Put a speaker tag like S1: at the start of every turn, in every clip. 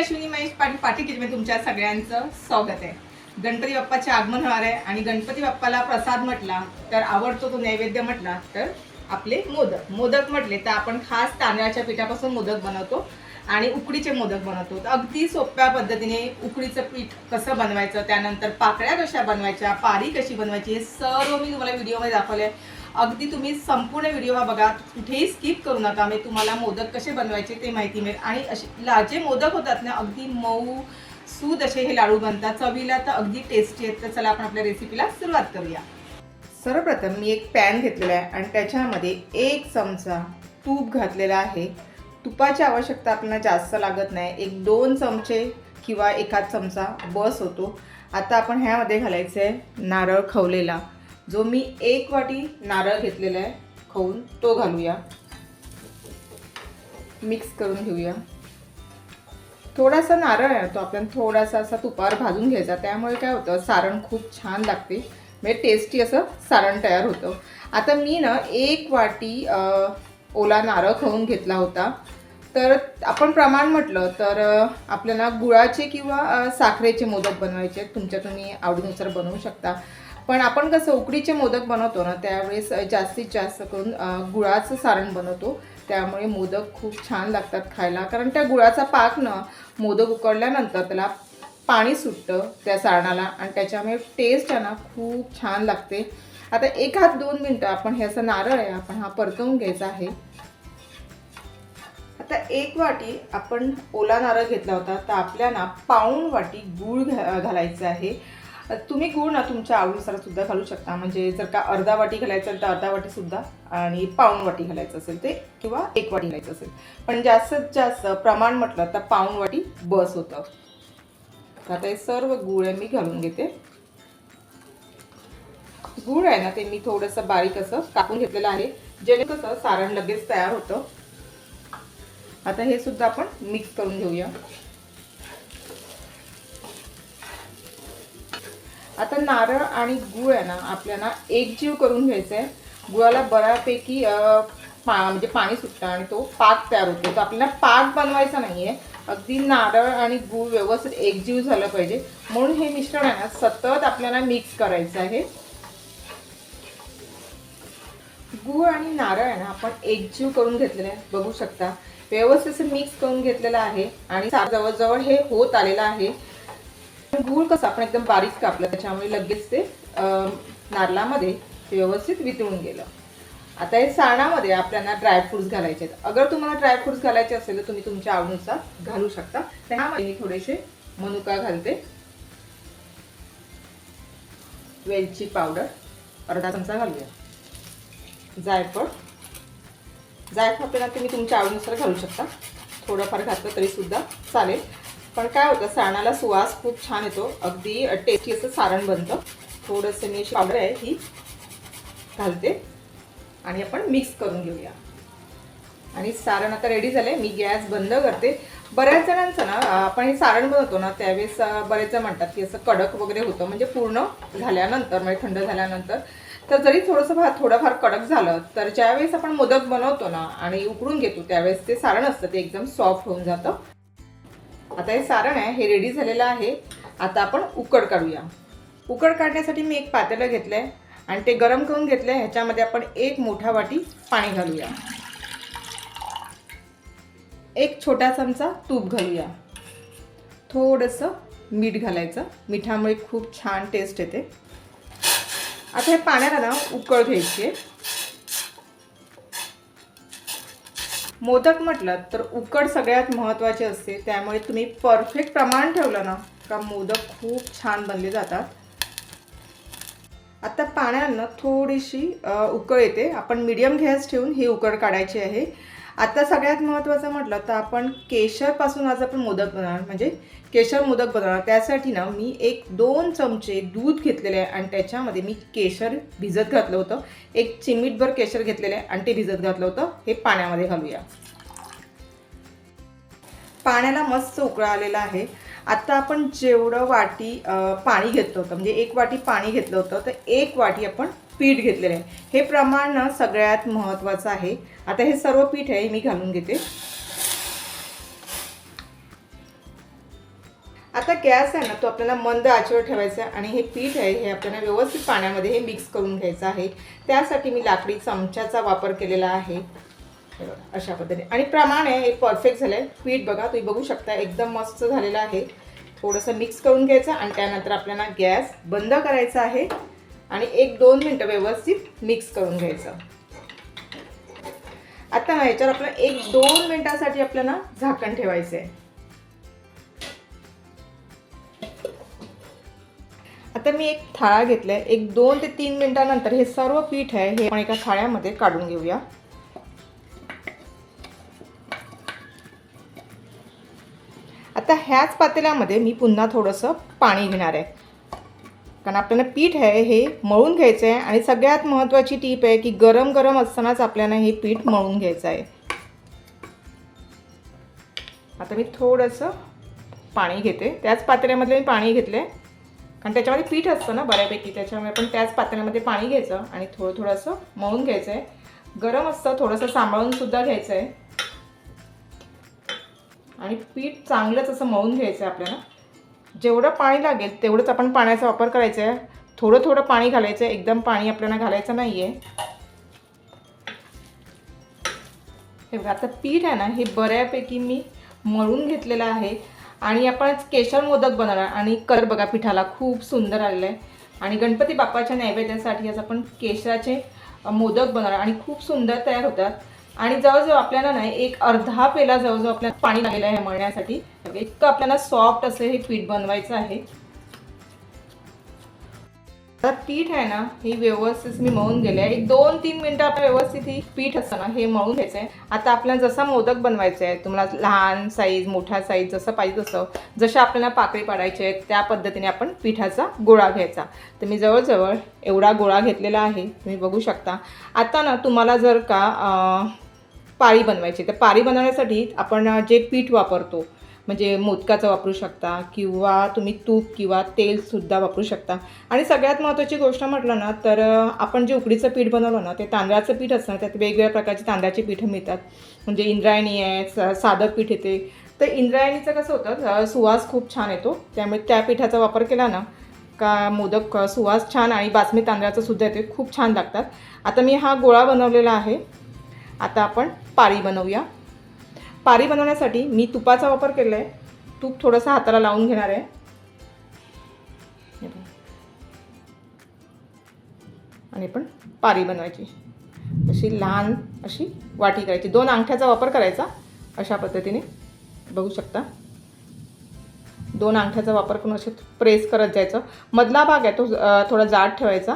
S1: अश्विनी महेश पाटील पाटील तुमच्या सगळ्यांचं स्वागत आहे. गणपती बाप्पाचे आगमन होणार आहे आणि गणपती बाप्पाला प्रसाद म्हटला तर आवडतो तो नैवेद्य म्हटला तर आपले मोदक. मोदक म्हटले तर आपण खास तांदळाच्या पिठापासून मोदक बनवतो आणि उकडीचे मोदक बनवतो. तर अगदी सोप्या पद्धतीने उकडीचं पीठ कसं बनवायचं त्यानंतर पाकळ्या कशा बनवायच्या पारी कशी बनवायची हे सर्व मी तुम्हाला व्हिडिओमध्ये दाखवले आहे अगदी तुम्ही संपूर्ण व्हिडिओ हा बघा कुठेही स्किप करू नका. मी तुम्हाला मोदक कसे बनवायचे ते माहिती मिळेल. आणि असे ला जे मोदक होतात ना अगदी मऊ सूद असे हे लाडू बनतात. चवीला तर अगदी टेस्टी आहेत. तर चला आपण आपल्या रेसिपीला सुरुवात करूया. सर्वप्रथम मी एक पॅन घेतलेला आहे आणि त्याच्यामध्ये एक चमचा तूप घातलेला आहे. तुपाची आवश्यकता आपल्याला जास्त लागत नाही. एक दोन चमचे किंवा एखाद चमचा बस होतो. आता आपण ह्यामध्ये घालायचं आहे नारळ खवलेला. जो मी एक वाटी नारळ घेतलेला आहे खाऊन तो घालूया. मिक्स करून घेऊया. थोडासा नारळ आहे तो आपल्याला थोडासा असा तुपावर भाजून घ्यायचा. त्यामुळे काय होतं सारण खूप छान लागते. म्हणजे टेस्टी असं सारण तयार होतं. आता मी ना एक वाटी ओला नारळ खाऊन घेतला होता. तर आपण प्रमाण म्हटलं तर आपल्याला गुळाचे किंवा साखरेचे मोदक बनवायचे तुमच्या तुम्ही आवडीनुसार बनवू शकता. पण आपण कसं उकडीचे मोदक बनवतो ना त्यावेळेस जास्तीत जास्त करून गुळाचं सारण बनवतो. त्यामुळे मोदक खूप छान लागतात खायला. कारण त्या गुळाचा पाक ना मोदक उकडल्यानंतर त्याला पाणी सुटतं त्या सारणाला आणि त्याच्यामुळे टेस्ट आहे ना खूप छान लागते. आता एक हात दोन मिनटं आपण हे असं नारळ आहे आपण हा परतवून घ्यायचा आहे. आता एक वाटी आपण ओला नारळ घेतला होता तर आपल्याला पाऊण वाटी गूळ घा घालायचं आहे. तुम्ही गूळ ना तुमच्या आवडीनुसार सुद्धा घालू शकता. म्हणजे जर का अर्धा वाटी घालायचं तर अर्धा वाटी सुद्धा आणि पाऊण वाटी घालायचं असेल ते किंवा एक वाटी घालायचं असेल. पण जास्तीत जास्त प्रमाण म्हटलं तर पाऊण वाटी बस होतं. तर आता हे सर्व गूळ आहे मी घालून घेते. गूळ आहे ना ते मी थोडंसं बारीक असं कापून घेतलेलं आहे. जेणे कसं सारण लगेच तयार होतं. आता हे सुद्धा आपण मिक्स करून घेऊया. आता नारळ आणि गूळ आहे ना आपल्याला एकजीव करून घ्यायचं आहे गुळाला बऱ्यापैकी पा म्हणजे पाणी सुटतं आणि तो पाक तयार होतो. तर आपल्याला पाक बनवायचा नाही आहे अगदी नारळ आणि गूळ व्यवस्थित एकजीव झालं पाहिजे. म्हणून हे मिश्रण आहे ना सतत आपल्याला मिक्स करायचं आहे. गूळ आणि नारळ आहे ना आपण एकजीव करून घेतलेलं आहे. बघू शकता. व्यवस्थित मिक्स करून घेतलेलं आहे आणि जवळजवळ हे होत आलेलं आहे. गूळ कसं आपण एकदम बारीक कापलं त्याच्यामुळे लगेच ते नारळामध्ये ते व्यवस्थित वितळून गेलं. आता हे सारणामध्ये आपल्याला ड्रायफ्रुट्स घालायचे आहेत. अगर तुम्हाला ड्रायफ्रुट्स घालायचे असेल तर तुम्ही तुमच्या आवडीनुसार घालू शकता. त्यामध्ये मी थोडेसे मनुका घालते. वेलची पावडर. अर्धा चमचा घालूया. जायफळ. जायफळ आपल्याला तुम्ही तुमच्या आवडीनुसार घालू शकता. थोडंफार घातलं तरी सुद्धा चालेल. पण काय होतं सारणाला सुवास खूप छान येतो. अगदी टेस्टी असं सारण बनतं. थोडंसं मी अशी पावडर आहे ही घालते. आणि आपण मिक्स करून घेऊया. आणि सारण आता रेडी झालं मी गॅस बंद करते. बऱ्याच जणांचं ना आपण हे सारण बनवतो ना त्यावेळेस बरेच जण म्हणतात की असं कडक वगैरे होतं. म्हणजे पूर्ण झाल्यानंतर म्हणजे थंड झाल्यानंतर. तर जरी थोडंसं भात थोडंफार कडक झालं तर ज्यावेळेस आपण मोदक बनवतो ना आणि उकडून घेतो त्यावेळेस ते सारण असतं ते एकदम सॉफ्ट होऊन जातं. आता हे सारण आहे हे रेडी झालेलं आहे. आता आपण उकड काढूया. उकड काढण्यासाठी मी एक पातेलं घेतलं आहे आणि ते गरम करून घेतलं आहे ह्याच्यामध्ये आपण एक मोठा वाटी पाणी घालूया. एक छोटा चमचा तूप घालूया. थोडंसं मीठ घालायचं. मिठामुळे खूप छान टेस्ट येते. आता हे पाण्याला ना उकळ घ्यायची आहे. मोदक म्हटलं तर उकड सगळ्यात महत्त्वाची असते. त्यामुळे तुम्ही परफेक्ट प्रमाण ठेवलं ना का मोदक खूप छान बनले जातात. आता पाण्यानं थोडीशी उकळ येते. आपण मीडियम गॅस ठेवून ही उकड काढायची आहे. आता सगळ्यात महत्त्वाचं म्हटलं तर आपण केशरपासून आज आपण मोदक बनवणार म्हणजे केशर मोदक बनवणार. त्यासाठी ना मी एक दोन चमचे दूध घेतलेले आहे आणि त्याच्यामध्ये मी केशर भिजत घातलं होतं. एक चिमीटभर केशर घेतलेलं आहे आणि ते भिजत घातलं होतं. हे पाण्यामध्ये घालूया. पाण्याला मस्त उकळा आलेला आहे. आता आपण जेवढं वाटी पाणी घेतलं होतं म्हणजे एक वाटी पाणी घेतलं होतं तर एक वाटी आपण पीठ घेतलेलं आहे. हे प्रमाण सगळ्यात महत्त्वाचं आहे. आता हे सर्व पीठ आहे मी घालून घेते. आता गॅस आहे ना तो आपल्याला मंद आचेवर ठेवायचा आहे आणि हे पीठ आहे हे आपल्याला व्यवस्थित पाण्यामध्ये हे मिक्स करून घ्यायचं आहे. त्यासाठी मी लाकडी चमच्याचा वापर केलेला आहे. अशा पद्धतीने. आणि प्रमाण आहे हे परफेक्ट झालं आहे पीठ बघा तुम्ही बघू शकता एकदम मस्त झालेलं आहे. थोडंसं मिक्स करून घ्यायचं आणि त्यानंतर आपल्याला गॅस बंद करायचा आहे. आणि एक दोन मिनटं व्यवस्थित मिक्स करून घ्यायचं. आता ना याच्यावर आपल्याला एक दोन मिनटासाठी आपल्याला झाकण ठेवायचं आहे. आता मी एक थाळा घेतलाय. एक दोन ते तीन मिनटानंतर हे सर्व पीठ आहे हे आपण एका थाळ्यामध्ये काढून घेऊया. आता ह्याच पातेल्यामध्ये मी पुन्हा थोडंसं पाणी घेणार आहे. कारण आपल्याला पीठ आहे हे मळून घ्यायचं आहे आणि सगळ्यात महत्त्वाची टीप आहे की गरम गरम असतानाच आपल्याला हे पीठ मळून घ्यायचं आहे. आता मी थोडंसं पाणी घेते. त्याच पातेल्यामध्ये मी पाणी घेतले कारण त्याच्यामध्ये पीठ असतं ना बऱ्यापैकी त्याच्यामुळे पण त्याच पात्र्यामध्ये पाणी घ्यायचं आणि थोडं थोडंसं मळून घ्यायचं आहे गरम असतं थोडंसं सांभाळून सुद्धा घ्यायचं आहे आणि पीठ चांगलंच असं मळून घ्यायचं आहे आपल्याला. जेवढं पाणी लागेल तेवढंच आपण पाण्याचा वापर करायचा आहे. थोडं थोडं पाणी घालायचं आहे. एकदम पाणी आपल्याला घालायचं नाही आहे हे बघा आता पीठ आहे ना हे बऱ्यापैकी मी मळून घेतलेलं आहे. आणि आपण केशर मोदक बनवणार आणि कलर बघा पिठाला खूप सुंदर आलेलं आहे. आणि गणपती बाप्पाच्या नैवेद्यासाठी आज आपण केशराचे मोदक बनवणार आणि खूप सुंदर तयार होतात. आणि जवळजवळ आपल्याला नाही एक अर्धा पेला जवळजवळ आपल्याला पाणी लागलेलं आहे मळण्यासाठी. इतकं आपल्याला सॉफ्ट असं हे पीठ बनवायचं आहे. आता पीठ आहे ना हे व्यवस्थित मी मळून गेले आहे. एक दोन तीन मिनटं आपण व्यवस्थित ही पीठ असतं ना हे मळून घ्यायचं आहे आता आपल्याला जसा मोदक बनवायचा आहे तुम्हाला लहान साईज मोठा साईज जसं पाहिजे तसं जशा आपल्याला पाकळी पाडायची आहे त्या पद्धतीने आपण पिठाचा गोळा घ्यायचा. तर मी जवळजवळ एवढा गोळा घेतलेला आहे तुम्ही बघू शकता. आता ना तुम्हाला जर का पाळी बनवायची. तर पाळी बनवण्यासाठी आपण जे पीठ वापरतो म्हणजे मोदकाचं वापरू शकता किंवा तुम्ही तूप किंवा तेलसुद्धा वापरू शकता. आणि सगळ्यात महत्त्वाची गोष्ट म्हटलं ना तर आपण जे उकडीचं पीठ बनवलं ना ते तांदळाचं पीठ असतं ना त्यात वेगवेगळ्या प्रकारची तांदळाची पीठं मिळतात. म्हणजे इंद्रायणी आहे साधं पीठ येते. तर इंद्रायणीचं कसं होतं सुवास खूप छान येतो. त्यामुळे त्या पिठाचा वापर केला ना का मोदक सुवास छान आणि बासमी तांदळाचं सुद्धा येते. खूप छान लागतात. आता मी हा गोळा बनवलेला आहे. आता आपण पारी बनवूया. पारी बनवण्यासाठी मी तुपाचा वापर केला आहे तूप थोडंसं हाताला लावून घेणार आहे. आणि पण पारी बनवायची. अशी लहान अशी वाटी करायची. दोन अंगठ्याचा वापर करायचा. अशा पद्धतीने. बघू शकता. दोन अंगठ्याचा वापर करून असे प्रेस करत जायचं. मधला भाग आहे तो थोडा जाड ठेवायचा.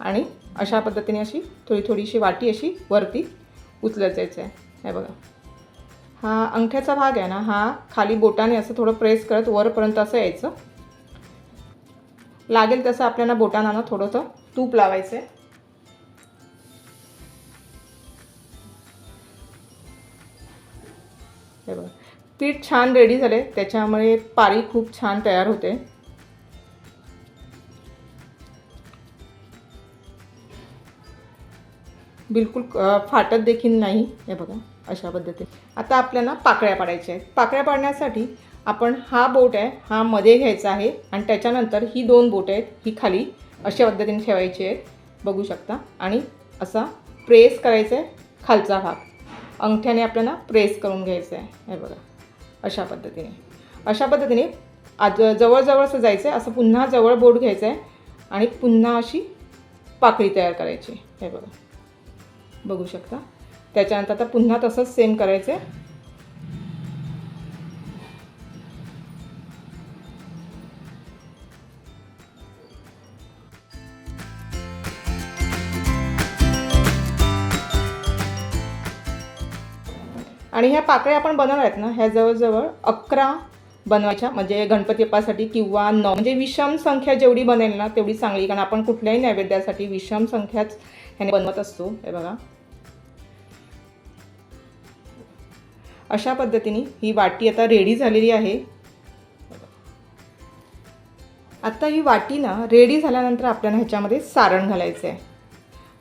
S1: आणि अशा पद्धतीने अशी थोडी थोडीशी वाटी अशी वरती उचलत जायचं आहे हे बघा. हा अंगठ्याचा भाग आहे ना हा खाली बोटाने असं थोडं प्रेस करत वरपर्यंत असं यायचं. लागेल तसं आपल्याला बोटांना ना थोडंसं तूप लावायचं आहे हे बघा. पीठ छान रेडी झाले त्याच्यामुळे पारी खूप छान तयार होते. बिलकुल फाटत देखील नाही हे बघा अशा पद्धतीने. आता आपल्याला पाकळ्या पाडायच्या आहेत. पाकळ्या पाडण्यासाठी आपण हा बोट आहे हा मध्ये घ्यायचा आहे आणि त्याच्यानंतर ही दोन बोट आहेत ही खाली अशा पद्धतीने ठेवायची आहेत. बघू शकता. आणि असा प्रेस करायचा आहे खालचा भाग. अंगठ्याने आपल्याला प्रेस करून घ्यायचं आहे. हे बघा अशा पद्धतीने. अशा पद्धतीने आज जवळजवळ असं जायचं आहे असं पुन्हा जवळ बोट घ्यायचं आहे आणि पुन्हा अशी पाकळी तयार करायची हे बघा. बघू शकता. त्याच्यानंतर आता पुन्हा तसंच सेम करायचं आहे आणि ह्या पाकळ्या आपण बनवणार आहेत ना ह्या जवळजवळ अकरा बनवायच्या. म्हणजे गणपती बाप्पासाठी किंवा नऊ. म्हणजे विषम संख्या जेवढी बनेल ना तेवढी चांगली. कारण आपण कुठल्याही नैवेद्यासाठी विषम संख्याच ह्याने बनवत असतो हे बघा. अशा पद्धतीने ही वाटी आता रेडी झालेली आहे. आता ही वाटी ना रेडी झाल्यानंतर आपल्याला ह्याच्यामध्ये सारण घालायचं आहे.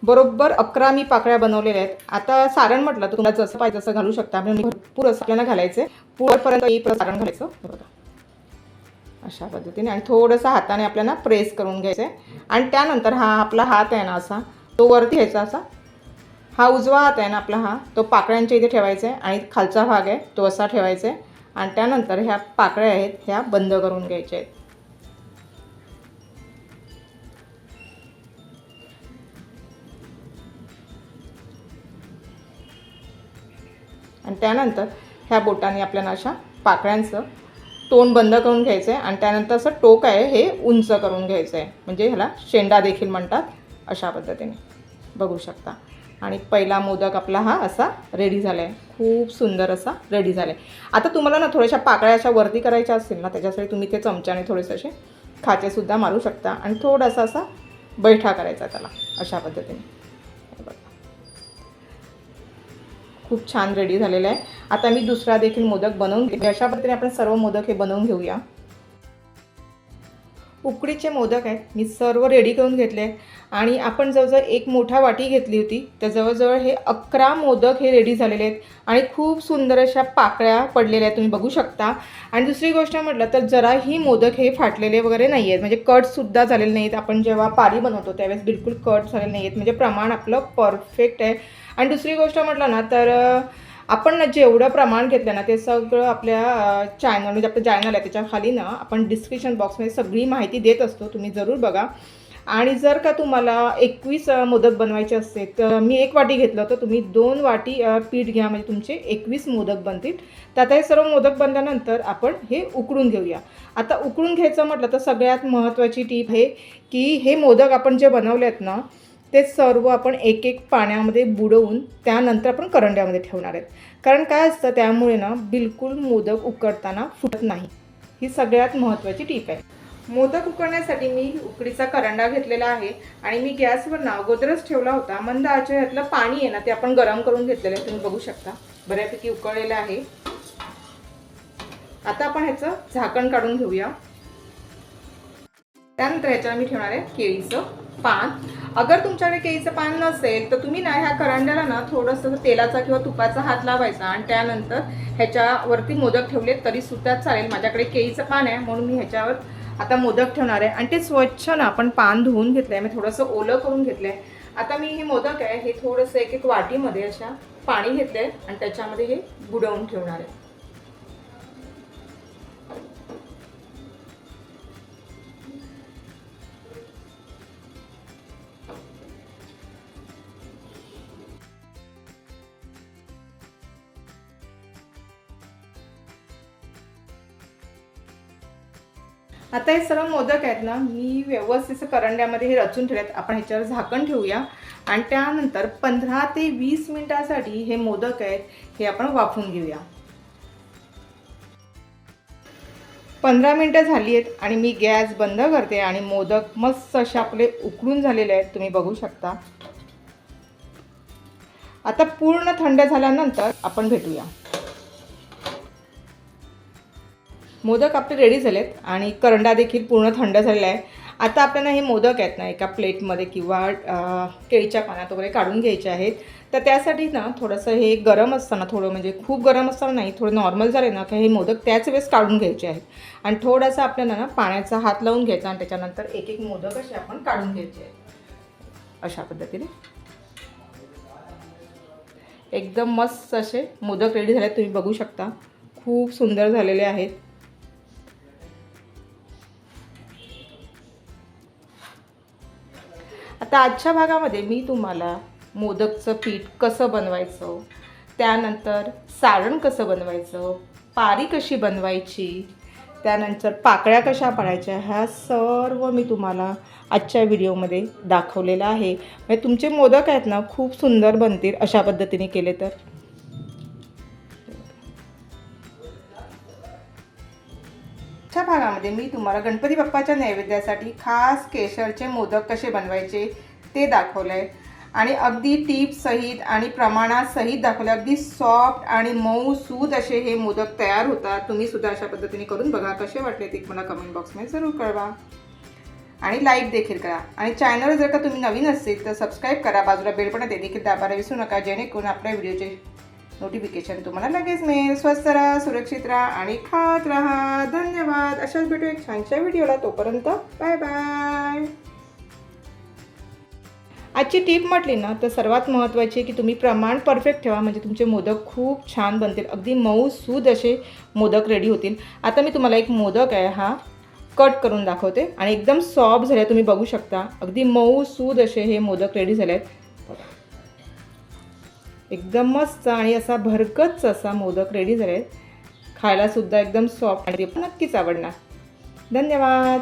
S1: बरोबर अकरा मी पाकळ्या बनवलेल्या आहेत. आता सारण म्हटलं तर तुम्हाला जसं पाहिजे तसं घालू शकता. आपण भरपूर असं आपल्याला घालायचं आहे पुढपर्यंत सारण घालायचं. बघा. अशा पद्धतीने आणि थोडंसं हाताने आपल्याला प्रेस करून घ्यायचं आहे आणि त्यानंतर हा आपला हात आहे ना असा तो वरती घ्यायचा असा. हा उजवा हात आहे ना आपला हा तो पाकळ्यांच्या इथे ठेवायचा आहे आणि खालचा भाग आहे तो असा ठेवायचा आहे आणि त्यानंतर ह्या पाकळ्या आहेत ह्या बंद करून घ्यायच्या आहेत आणि त्यानंतर ह्या बोटाने आपल्याला अशा पाकळ्यांचं तोंड बंद करून घ्यायचं आहे आणि त्यानंतर असं टोक आहे हे उंच करून घ्यायचं आहे म्हणजे ह्याला शेंडा देखील म्हणतात अशा पद्धतीने. बघू शकता. आणि पहिला मोदक आपला हा असा रेडी झाला आहे खूप सुंदर असा रेडी झाला आहे आता तुम्हाला ना थोड्याशा पाकळ्या अशा वरती करायच्या असतील ना त्याच्यासाठी तुम्ही ते चमच्याने थोडेसे असे खाचेसुद्धा मारू शकता. आणि थोडासा असा बैठा करायचा त्याला अशा पद्धतीने. खूप छान रेडी झालेला आहे. आता मी दुसरा देखील मोदक बनवून घेते. अशा पद्धतीने आपण सर्व मोदक हे बनवून घेऊया. उकडीचे मोदक आहेत. मी सर्व रेडी करून घेतले आहेत. आणि आपण जवळजवळ एक मोठा वाटी घेतली होती. तर जवळजवळ हे अकरा मोदक हे रेडी झालेले आहेत. आणि खूप सुंदर अशा पाकळ्या पडलेल्या आहेत. तुम्ही बघू शकता. आणि दुसरी गोष्ट म्हटलं तर जराही मोदक हे फाटलेले वगैरे नाही आहेत म्हणजे कटसुद्धा झालेले नाहीत आपण जेव्हा पारी बनवतो त्यावेळेस बिलकुल कट झालेले नाही आहेत म्हणजे प्रमाण आपलं परफेक्ट आहे. आणि दुसरी गोष्ट म्हटलं ना तर आपण ना जेवढं प्रमाण घेतलं ना ते सगळं आपल्या चॅनल म्हणजे आपलं चॅनल आहे त्याच्याखाली ना आपण डिस्क्रिप्शन बॉक्समध्ये सगळी माहिती देत असतो तुम्ही जरूर बघा. आणि जर का तुम्हाला एकवीस मोदक बनवायचे असते तर मी एक वाटी घेतलं तर तुम्ही दोन वाटी पीठ घ्या म्हणजे तुमचे एकवीस मोदक बनतील. तर आता हे सर्व मोदक बनल्यानंतर आपण हे उकळून घेऊया. आता उकळून घ्यायचं म्हटलं तर सगळ्यात महत्त्वाची टीप आहे की हे मोदक आपण जे बनवले आहेत ना ते सर्व आपण एक एक पाण्यामध्ये बुडवून त्यानंतर आपण करंड्यामध्ये ठेवणार आहेत. कारण काय असतं त्यामुळे ना बिलकुल मोदक उकडताना फुटत नाही. ही सगळ्यात महत्त्वाची टीप आहे. मोदक उकडण्यासाठी मी उकडीचा करंडा घेतलेला आहे आणि मी गॅसवर ना अगोदरच ठेवला होता. मंद ह्यातलं पाणी आहे ना ते आपण गरम करून घेतलेलं आहे. तुम्ही बघू शकता. बऱ्यापैकी उकळलेलं आहे. आता आपण ह्याचं झाकण काढून घेऊया. त्यानंतर ह्याच्यावर मी ठेवणार आहे केळीचं पान. अगर तुमच्याकडे केळीचं पान नसेल तर तुम्ही ना ह्या करंड्याला ना थोडंसं तेलाचा किंवा तुपाचा हात लावायचा आणि त्यानंतर ह्याच्यावरती मोदक ठेवले तरी सुद्धा चालेल. माझ्याकडे केळीचं पान आहे म्हणून मी ह्याच्यावर आता मोदक ठेवणार आहे. आणि ते स्वच्छ ना आपण पान धुवून घेतलं आहे मी थोडंसं ओलं करून घेतलं आहे आता मी हे मोदक आहे हे थोडंसं एक एक वाटीमध्ये अशा पाणी घेतलं आहे आणि त्याच्यामध्ये हे बुडवून ठेवणार आहे. आता हे सर्व मोदक आहेत ना मी व्यवस्थित असं करंड्यामध्ये हे रचून ठेवलेत. आपण ह्याच्यावर झाकण ठेवूया. आणि त्यानंतर पंधरा ते वीस मिनटासाठी हे मोदक आहेत हे आपण वाफून घेऊया. पंधरा मिनटं झाली आहेत आणि मी गॅस बंद करते आणि मोदक मस्त असे आपले उकडून झालेले आहेत तुम्ही बघू शकता. आता पूर्ण थंड झाल्यानंतर आपण भेटूया. मोदक आपले रेडी झालेत आणि करंडा देखील पूर्ण थंड झालेला आहे. आता आपल्याला हे मोदक आहेत ना एका प्लेटमध्ये किंवा केळीच्या पानात वगैरे काढून घ्यायचे आहेत. तर त्यासाठी ना थोडंसं हे गरम असताना थोडं म्हणजे खूप गरम असताना नाही थोडं नॉर्मल झाले ना की हे मोदक त्याच वेळेस काढून घ्यायचे आहेत. आणि थोडासा आपल्याला ना पाण्याचा हात लावून घ्यायचा आणि त्याच्यानंतर एक एक मोदक असे आपण काढून घ्यायचे आहेत. अशा पद्धतीने. एकदम मस्त असे मोदक रेडी झाले तुम्ही बघू शकता. खूप सुंदर झालेले आहेत. आता आजच्या भागामध्ये मी तुम्हाला मोदकचं पीठ कसं बनवायचं त्यानंतर सारण कसं बनवायचं पारी कशी बनवायची त्यानंतर पाकळ्या कशा पाडायच्या ह्या सर्व मी तुम्हाला आजच्या व्हिडिओमध्ये दाखवलेलं आहे. म्हणजे तुमचे मोदक आहेत ना खूप सुंदर बनतील अशा पद्धतीने केले तर. आजच्या भागामध्ये मी तुम्हाला गणपती बाप्पाच्या नैवेद्यासाठी खास केशरचे मोदक कसे बनवायचे ते दाखवलं आहे आणि अगदी टीप सहित आणि प्रमाणात सहित दाखवलं अगदी सॉफ्ट आणि मऊ सूद असे हे मोदक तयार होतात. तुम्ही सुद्धा अशा पद्धतीने करून बघा कसे वाटले ते मला कमेंट बॉक्समध्ये जरूर कळवा. आणि लाईक देखील करा. आणि चॅनल जर का तुम्ही नवीन असतील तर सबस्क्राईब करा. बाजूला बेल पण ते देखील दाबायला विसरू नका. जेणेकरून आपल्या व्हिडिओचे नोटिफिकेशन तुम्हाला लगेच मिळेल. स्वस्त राहा सुरक्षित राहा आणि खात राहा. धन्यवाद. अशाच भेटू एक छानशा व्हिडिओला. तोपर्यंत बाय बाय. आजची टीप म्हटली ना तर सर्वात महत्त्वाची आहे की तुम्ही प्रमाण परफेक्ट ठेवा. म्हणजे तुमचे मोदक खूप छान बनतील. अगदी मऊ सूद असे मोदक रेडी होतील. आता मी तुम्हाला एक मोदक आहे हा कट करून दाखवते. आणि एकदम सॉफ्ट झाले तुम्ही बघू शकता. अगदी मऊ सूद असे हे मोदक रेडी झाले आहेत एकदम मस्त आणि असा भरकच असा मोदक रेडी झाले आहेत खायला सुद्धा एकदम सॉफ्ट आणि ते पण नक्कीच आवडणार. धन्यवाद.